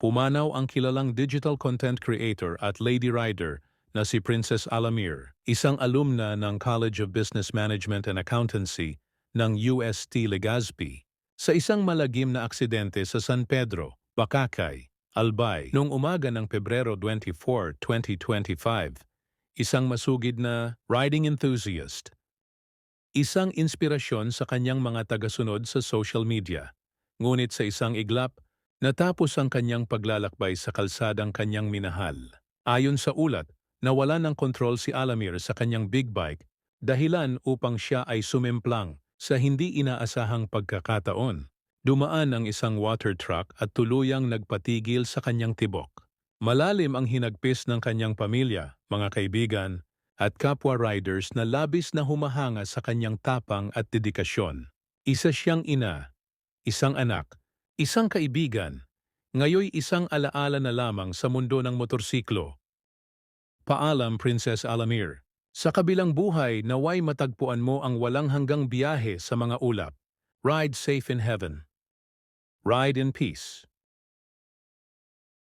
pumanaw ang kilalang digital content creator at lady rider na si Princess Alamir, isang alumna ng College of Business Management and Accountancy ng UST Legazpi, sa isang malagim na aksidente sa San Pedro, Bacacay, Albay noong umaga ng Pebrero 24, 2025. Isang masugid na riding enthusiast. Isang inspirasyon sa kanyang mga tagasunod sa social media. Ngunit sa isang iglap, natapos ang kanyang paglalakbay sa kalsadang kanyang minahal. Ayon sa ulat, nawala ng kontrol si Alamir sa kanyang big bike dahilan upang siya ay sumemplang sa hindi inaasahang pagkakataon. Dumaan ang isang water truck at tuluyang nagpatigil sa kanyang tibok. Malalim ang hinagpis ng kanyang pamilya, mga kaibigan, at kapwa riders na labis na humahanga sa kanyang tapang at dedikasyon. Isa siyang ina, isang anak, isang kaibigan, ngayoy isang alaala na lamang sa mundo ng motorsiklo. Paalam, Princess Alamir. Sa kabilang buhay, naway matagpuan mo ang walang hanggang biyahe sa mga ulap. Ride safe in heaven. Ride in peace.